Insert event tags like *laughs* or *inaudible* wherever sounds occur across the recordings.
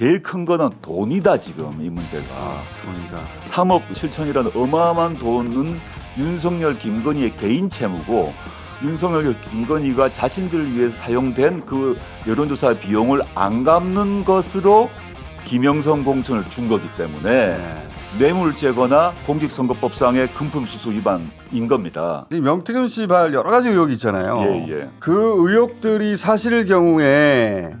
제일 큰 거는 돈이다 지금 이 문제가. 돈이다. 3억 7천이라는 어마어마한 돈은 윤석열 김건희의 개인 채무고 윤석열 김건희가 자신들을 위해서 사용된 그 여론조사 비용을 안 갚는 것으로 김영선 공천을 준 거기 때문에 네. 뇌물죄거나 공직선거법상의 금품수수 위반인 겁니다. 이 명태균 씨 발 여러 가지 의혹이 있잖아요. 예, 예. 그 의혹들이 사실일 경우에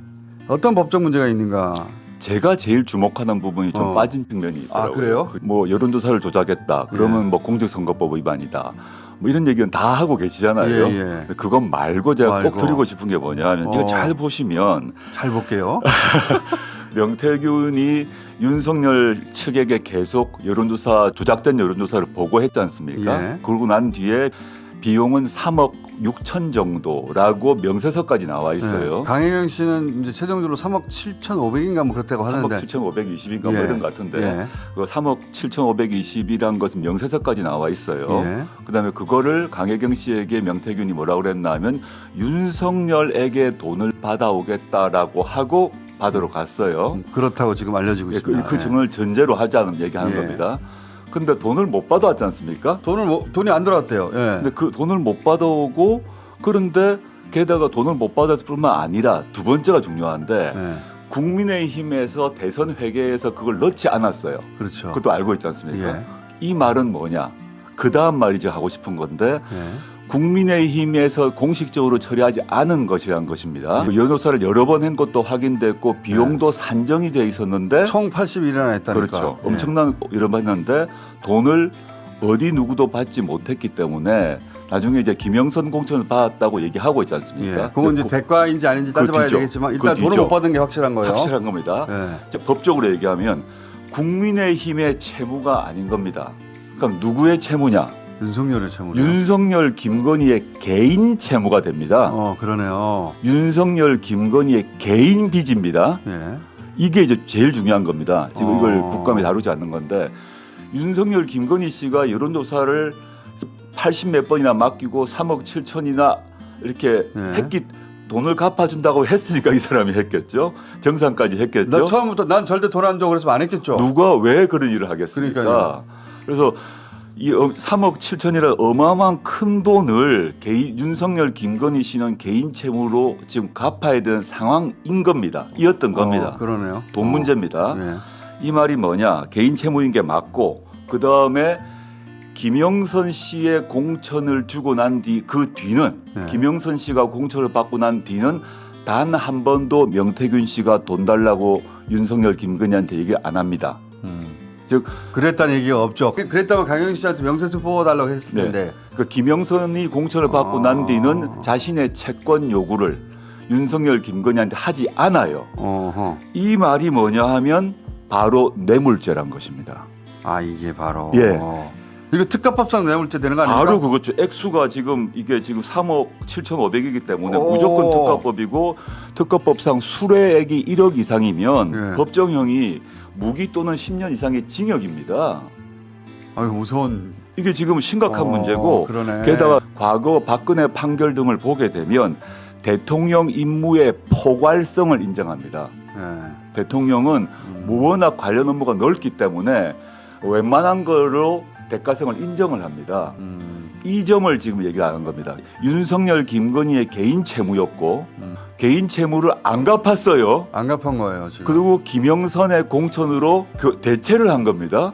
어떤 법적 문제가 있는가? 제가 제일 주목하는 부분이 좀 어. 빠진 측면이 있더라고요. 아, 그래요? 그 뭐 여론조사를 조작했다. 그러면 예. 뭐 공직선거법 위반이다. 뭐 이런 얘기는 다 하고 계시잖아요. 예, 예. 그건 말고 제가 말고. 꼭 드리고 싶은 게 뭐냐면 어. 이거 잘 보시면 잘 볼게요. *laughs* 명태균이 윤석열 측에게 계속 여론조사 조작된 여론조사를 보고했지 않습니까? 예. 그러고 난 뒤에 비용은 3억 6천 정도라고 명세서까지 나와 있어요. 네. 강혜경 씨는 이제 최종적으로 3억 7,500인가 뭐 그렇다고 3억 하는데. 7,520인가 뭐 예. 이런 것 같은데 예. 그 3억 7,520이란 것은 명세서까지 나와 있어요. 예. 그다음에 그거를 강혜경 씨에게 명태균이 뭐라고 그랬나 하면 윤석열에게 돈을 받아오겠다라고 하고 받으러 갔어요. 음, 그렇다고 지금 알려지고 예, 있습니다. 그, 그 예. 증언을 전제로 하자는 얘기하는 예. 겁니다. 근데 돈을 못 받아왔지 않습니까? 돈을 뭐, 돈이 안 들어왔대요. 예. 근데 그 돈을 못 받아오고 그런데 게다가 돈을 못 받았을 뿐만 아니라 두 번째가 중요한데 예. 국민의힘에서 대선 회계에서 그걸 넣지 않았어요. 그렇죠. 그것도 알고 있지 않습니까? 예. 이 말은 뭐냐? 그 다음 말이죠 하고 싶은 건데 예. 국민의힘에서 공식적으로 처리하지 않은 것이란 것입니다. 예. 그 연호사를 여러 번 한 것도 확인됐고 비용도 산정이 돼 있었는데 총 81이나 했다니까. 그렇죠. 예. 엄청난 번 했는데 돈을 어디 누구도 받지 못했기 때문에 나중에 이제 김영선 공천을 받았다고 얘기하고 있지 예. 않습니까? 그건 이제 근데 대가인지 아닌지 그거 따져봐야 뒤죠. 되겠지만 그거 일단 돈을 뒤죠. 못 받은 게 확실한 그 거예요. 확실한 겁니다. 예. 자, 법적으로 얘기하면 국민의힘의 채무가 아닌 겁니다. 그럼 누구의 채무냐? 윤석열의 채무네요. 윤석열 김건희의 개인 채무가 됩니다. 어 그러네요. 윤석열 김건희의 개인 빚입니다. 예. 이게 이제 제일 중요한 겁니다. 지금 이걸 어. 국감에 다루지 않는 건데 윤석열 김건희 씨가 여론조사를 80 몇 번이나 맡기고 3억 7천이나 이렇게 예. 했기 돈을 갚아준다고 했으니까 이 사람이 했겠죠. 정상까지 했겠죠. 나 처음부터 난 절대 돈 안 줘 그래서 안 했겠죠. 누가 왜 그런 일을 하겠습니까? 그러니까요. 그래서 이 어- 3억 7천이라 어마어마한 큰 돈을 개인, 윤석열 김건희 씨는 개인 채무로 지금 갚아야 되는 상황인 겁니다. 이었던 겁니다. 어, 그러네요. 돈 어. 문제입니다. 예. 이 말이 뭐냐? 개인 채무인 게 맞고 그 다음에 김영선 씨의 공천을 주고 난 뒤 그 뒤는 네. 김영선 씨가 공천을 받고 난 뒤는 단 한 번도 명태균 씨가 돈 달라고 윤석열 김건희한테 얘기 안 합니다. 음. 즉 그랬다는 얘기가 없죠. 그- 그랬다면 강영 씨한테 명세서 뽑아달라고 했을 네. 텐데. 그 김영선이 공천을 받고 아. 난 뒤는 자신의 채권 요구를 윤석열 김건희한테 하지 않아요. 어허. 이 말이 뭐냐 하면 바로 뇌물죄란 것입니다. 아 이게 바로. 예. 어. 이거 특가법상 뇌물죄 되는 거 아닙니까? 바로 그거죠. 액수가 지금 이게 지금 3억 7,500이기 때문에 오. 무조건 특가법이고 특가법상 수뢰액이 1억 이상이면 예. 법정형이 무기 또는 10년 이상의 징역입니다. 아유 무서운. 이게 지금 심각한 어, 문제고 그러네. 게다가 과거 박근혜 판결 등을 보게 되면 대통령 임무의 포괄성을 인정합니다. 예. 대통령은 음. 워낙 관련 업무가 넓기 때문에 웬만한 거로 대가성을 인정을 합니다. 음. 이 점을 지금 얘기하는 겁니다. 윤석열 김건희의 개인 채무였고 음. 개인 채무를 안 갚았어요. 안 갚은 거예요 지금. 그리고 김영선의 공천으로 그 대체를 한 겁니다.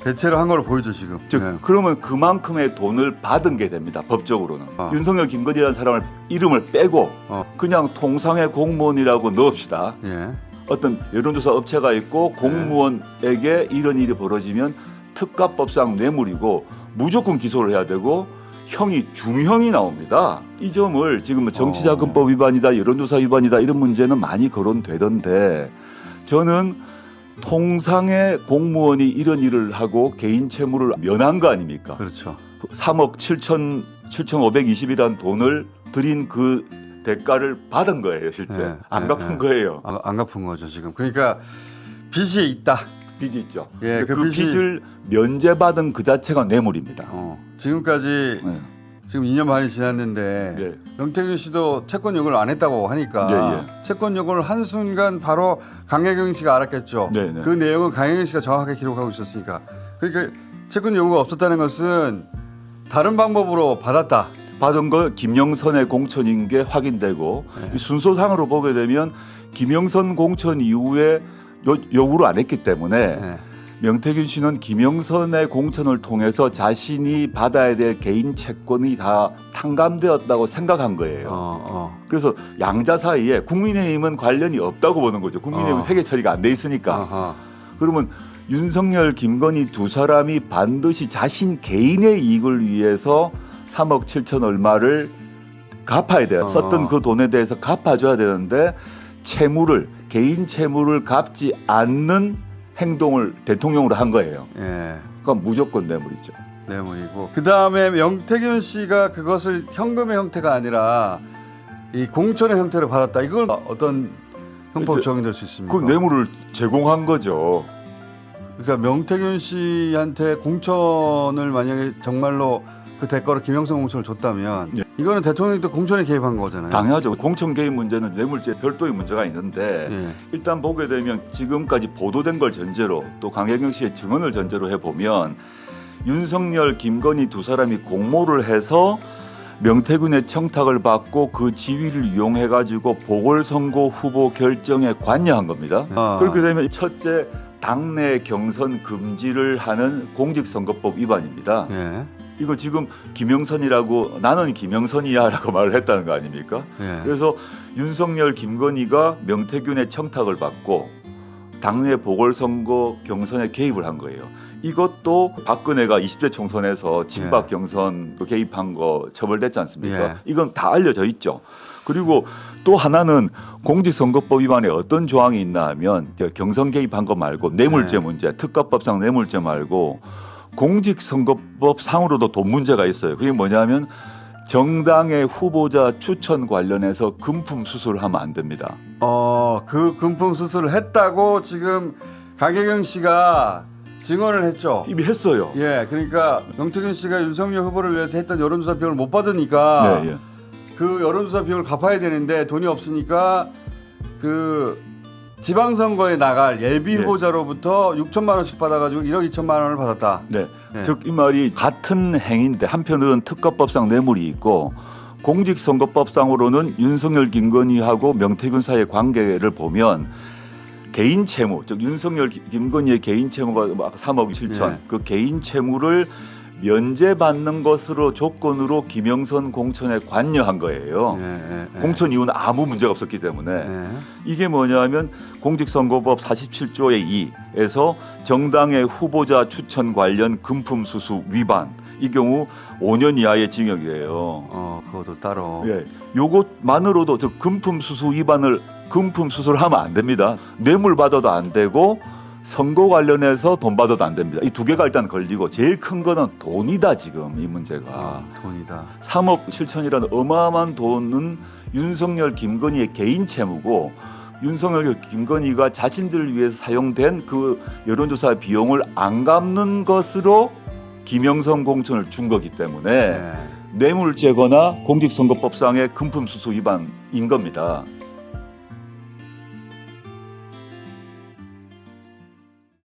대체로 한 걸로 보이죠 지금. 즉 예. 그러면 그만큼의 돈을 받은 게 됩니다. 법적으로는 어. 윤석열 김건희라는 사람을 이름을 빼고 어. 그냥 통상의 공무원이라고 넣읍시다. 예. 어떤 여론조사 업체가 있고 네. 공무원에게 이런 일이 벌어지면 특가법상 뇌물이고 무조건 기소를 해야 되고 형이 중형이 나옵니다. 이 점을 지금 뭐 정치자금법 위반이다, 여론조사 위반이다 이런 문제는 많이 거론되던데 저는 통상의 공무원이 이런 일을 하고 개인 채무를 면한 거 아닙니까? 그렇죠. 3억 7천 7,520이라는 돈을 들인 그 대가를 받은 거예요, 실제. 네, 안 네, 갚은 네. 거예요. 안, 안 갚은 거죠 지금. 그러니까 빚이 있다. 빚이 있죠. 예, 그, 그 빚이- 빚을 면제받은 그 자체가 뇌물입니다. 어. 지금까지 네. 지금 2년 반이 지났는데 네. 명태균 씨도 채권 요구를 안 했다고 하니까 예, 채권 요구를 한 순간 바로 강혜경 씨가 알았겠죠. 네, 네. 그 내용은 강혜경 씨가 정확하게 기록하고 있었으니까 그러니까 채권 요구가 없었다는 것은 다른 방법으로 받았다. 받은 거 김영선의 공천인 게 확인되고 네. 이 순서상으로 보게 되면 김영선 공천 이후에 요, 요구를 안 했기 때문에 네. 명태균 씨는 김영선의 공천을 통해서 자신이 받아야 될 개인 채권이 다 탕감되었다고 생각한 거예요. 어, 어. 그래서 양자 사이에 국민의힘은 관련이 없다고 보는 거죠. 국민의힘 어. 은 회계 처리가 안 돼 있으니까. 아하. 그러면 윤석열, 김건희 두 사람이 반드시 자신 개인의 이익을 위해서 3억 7천 얼마를 갚아야 돼요. 어. 썼던 그 돈에 대해서 갚아줘야 되는데 채무를 개인 채무를 갚지 않는 행동을 대통령으로 한 거예요. 예. 그건 무조건 뇌물이죠. 뇌물이고 그 다음에 명태균 씨가 그것을 현금의 형태가 아니라 이 공천의 형태로 받았다. 이걸 어떤 형법 적용될 수 있습니까? 그 뇌물을 제공한 거죠. 그러니까 명태균 씨한테 공천을 만약에 정말로 그 대가로 김영선 공천을 줬다면 예. 이거는 대통령이 또 공천에 개입한 거잖아요. 당연하죠. 공천 개입 문제는 뇌물죄 별도의 문제가 있는데 예. 일단 보게 되면 지금까지 보도된 걸 전제로 또 강혜경 씨의 증언을 전제로 해보면 윤석열, 김건희 두 사람이 공모를 해서 명태균의 청탁을 받고 그 지위를 이용해 가지고 보궐선거 후보 결정에 관여한 겁니다. 아. 그렇게 되면 첫째 당내 경선 금지를 하는 공직선거법 위반입니다. 예. 이거 지금 김영선이라고 나는 김영선이야라고 말을 했다는 거 아닙니까? 예. 그래서 윤석열, 김건희가 명태균의 청탁을 받고 당내 보궐선거 경선에 개입을 한 거예요. 이것도 박근혜가 20대 총선에서 친박 예. 경선 개입한 거 처벌됐지 않습니까? 예. 이건 다 알려져 있죠. 그리고 또 하나는 공직선거법 위반에 어떤 조항이 있나 하면 저 경선 개입한 거 말고 뇌물죄 예. 문제, 특가법상 뇌물죄 말고 공직선거법 상으로도 돈 문제가 있어요. 그게 뭐냐면 정당의 후보자 추천 관련해서 금품 수수를 하면 안 됩니다. 어, 그 금품 수술을 했다고 지금 강혜경 씨가 증언을 했죠. 이미 했어요. 예, 그러니까 명태균 씨가 윤석열 후보를 위해서 했던 여론조사 비용을 못 받으니까 네, 예. 그 여론조사 비용을 갚아야 되는데 돈이 없으니까 그 지방선거에 나갈 예비 예. 후보자로부터 6천만 원씩 받아가지고 1억 2천만 원을 받았다. 네. 네. 즉 이 말이 같은 행위인데 한편으로는 특가법상 뇌물이 있고 공직선거법상으로는 윤석열, 김건희하고 명태균 사이의 관계를 보면 개인 채무, 즉 윤석열, 김- 김건희의 개인 채무가 막 3억 7천, 네. 그 개인 채무를 면제받는 것으로 조건으로 김영선 공천에 관여한 거예요. 예, 예, 예. 공천 이후는 아무 문제가 없었기 때문에 예. 이게 뭐냐면 공직선거법 47조의 2에서 정당의 후보자 추천 관련 금품 수수 위반 이 경우 5년 이하의 징역이에요. 어, 그것도 따로. 예, 요것만으로도 저 금품 수수 위반을 금품 수수를 하면 안 됩니다. 뇌물 받아도 안 되고 선거 관련해서 돈 받아도 안 됩니다. 이 두 개가 일단 걸리고 제일 큰 거는 돈이다 지금 이 문제가. 아, 돈이다. 3억 7천이라는 어마어마한 돈은 윤석열, 김건희의 개인 채무고 윤석열, 김건희가 자신들을 위해서 사용된 그 여론조사 비용을 안 갚는 것으로 김영선 공천을 준 거기 때문에 예. 뇌물죄거나 공직선거법상의 금품 수수 위반인 겁니다.